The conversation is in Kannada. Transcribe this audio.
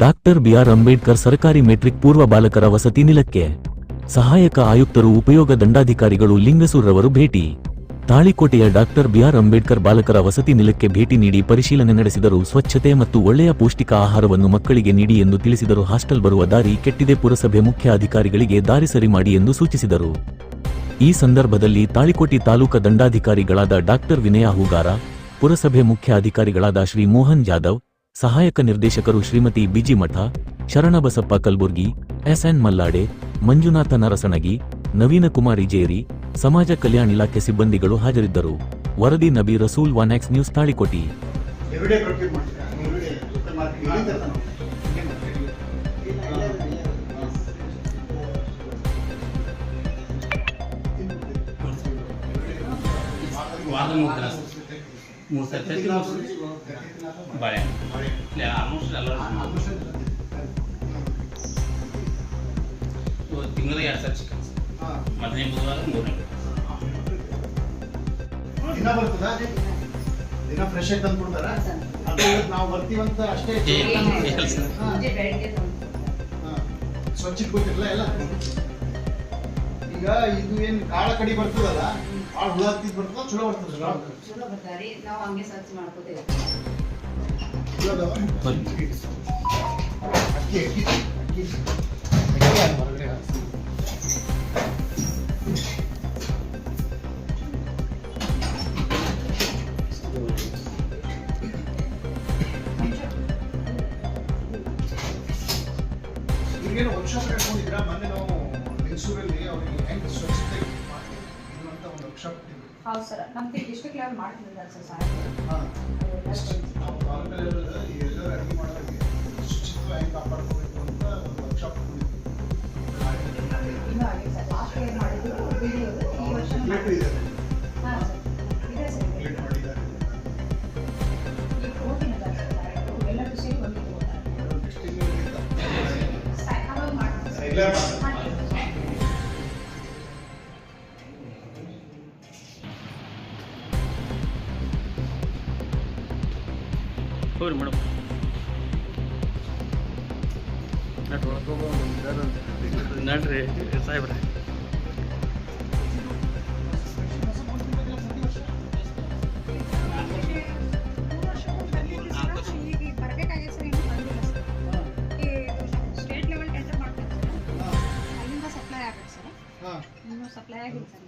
ಡಾಕ್ಟರ್ ಬಿಆರ್ ಅಂಬೇಡ್ಕರ್ ಸರ್ಕಾರಿ ಮೆಟ್ರಿಕ್ ಪೂರ್ವ ಬಾಲಕರ ವಸತಿ ನಿಲಕ್ಕೆ. ಸಹಾಯಕ ಆಯುಕ್ತರು, ಉಪಯೋಗ ದಂಡಾಧಿಕಾರಿಗಳು ಲಿಂಗಸೂರ್ರವರು ಭೇಟಿ. ತಾಳಿಕೋಟೆಯ ಡಾಕ್ಟರ್ ಬಿಆರ್ ಅಂಬೇಡ್ಕರ್ ಬಾಲಕರ ವಸತಿ ನಿಲಕ್ಕೆ ಭೇಟಿ ನೀಡಿ ಪರಿಶೀಲನೆ ನಡೆಸಿದರು. ಸ್ವಚ್ಛತೆ ಮತ್ತು ಒಳ್ಳೆಯ ಪೌಷ್ಟಿಕ ಆಹಾರವನ್ನು ಮಕ್ಕಳಿಗೆ ನೀಡಿ ಎಂದು ತಿಳಿಸಿದರು. ಹಾಸ್ಟೆಲ್ ಬರುವ ದಾರಿ ಕೆಟ್ಟಿದೆ. ಪುರಸಭೆ ಮುಖ್ಯ ಅಧಿಕಾರಿಗಳಿಗೆ ದಾರಿ ಸರಿ ಮಾಡಿ ಎಂದು ಸೂಚಿಸಿದರು. ಈ ಸಂದರ್ಭದಲ್ಲಿ ತಾಳಿಕೋಟಿ ತಾಲೂಕಾ ದಂಡಾಧಿಕಾರಿಗಳಾದ ಡಾಕ್ಟರ್ ವಿನಯ ಹೂಗಾರ, ಪುರಸಭೆ ಮುಖ್ಯ ಅಧಿಕಾರಿಗಳಾದ ಶ್ರೀ ಮೋಹನ್ ಜಾಧವ್ ಸಹಾಯಕ ನಿರ್ದೇಶಕರು ಶ್ರೀಮತಿ ಬಿಜಿಮಠ ಶರಣಬಸಪ್ಪ ಕಲ್ಬುರ್ಗಿ, ಎಸ್ಎನ್ ಮಲ್ಲಾಡೆ, ಮಂಜುನಾಥ ನರಸಣಗಿ ನವೀನ ಕುಮಾರಿ ಜೇರಿ, ಸಮಾಜ ಕಲ್ಯಾಣ ಇಲಾಖೆ ಸಿಬ್ಬಂದಿಗಳು ಹಾಜರಿದ್ದರು. ವರದಿ Nabi Rasool one X news Talikoti ಮೂರು ಸರ್ತಿ ಇಲ್ಲ ಆಲ್ಮೋಸ್ಟ್ ಎಲ್ಲ ತಿಂಗಳಿಗೆ ಎರಡು ಸಾವಿರ ಚಿಕನ್. ಮೊದಲನೇ ಬುಧವಾರ ಮೂರನೇ ದಿನ ಬರ್ತದಾ ದಿನ ಫ್ರೆಶ್ ಆಗಿ ತಂದು ಕೊಡ್ತಾರ ನಾವು ಬರ್ತೀವಂತ ಅಷ್ಟೇ ಸ್ವಚ್ಛಕ್ಕೆ ಇಟ್ಕೊತಿರಲ್ಲ ಎಲ್ಲ ಈಗ ಇದು ಏನು ಕಾಳ ಕಡಿ ಬರ್ತದಲ್ಲ ಭಾಳ ಹುಳ ಹತ್ತಿದ್ ಬರ್ತದ ಚಲೋ ಬರ್ತದ ಚಲೋ ಬರ್ತಾರಿ ನಾವು ಹಂಗೆ ಸ್ವಚ್ಛ ಮಾಡ್ಕೋತೇವೆ ಚಲೋ ಅದಾವ? ಬನ್ನಿ. ಅಕ್ಕಿ ಅಕ್ಕಿ ಅಕ್ಕಿ ಅಕ್ಕಿ ಯಾರು ಹೊರಗಡೆ ಹಾಕ್ಸಿ? ಇವ್ರಿಗೇನು ವರ್ಕ್ಶಾಪ್ ಮೊನ್ನೆ ನಾವು ಮೈಸೂರಲ್ಲಿ ಅವರಿಗೆ ಹೆಂಗೆ ಸ್ವಚ್ಛತೆ ಅಂತ ಒಂದು ವರ್ಕ್ಶಾಪ್ ಹೌದು ಸರ್. ನಮ್ದು ಡಿಸ್ಟ್ರಿಕ್ಟ್ ಲೆವೆಲ್ ಮಾಡ್ತಿದ್ದಾರೆ ಸರ್ ಹಾಂ. ನಾವು ತಾಲೂಕಲ್ಲಿ ಎಲ್ಲರೂ ಅಡುಗೆ ಮಾಡೋರಿಗೆ ಶುಚಿತ್ವ ಹೆಂಗೆ ಕಾಪಾಡ್ಕೋಬೇಕು ಅಂತ ಒಂದು ವರ್ಕ್ಶಾಪ್ ಇನ್ನೂ ಆಗಿದೆ ಸರ್. ಲಾಸ್ಟ್ ಇಯರ್ ಮಾಡಿದ್ದು ವಿಡಿಯೋದು ಈ ವರ್ಷ ಪ್ಲೇಟು ಇದೆ. ಹಾಂ ಸರ್. ಇದೆ ಮಾಡಿದ್ದಾರೆ. ಈಗ. ಎಲ್ಲರೂ ಹೋಗ್ರಿ ಮೇಡಮ್. ನಡ್ರಿ ಸಾಹೇಬ್ರೆ. Supply ಬರ್ಬೇಕಾಗಿದೆ sir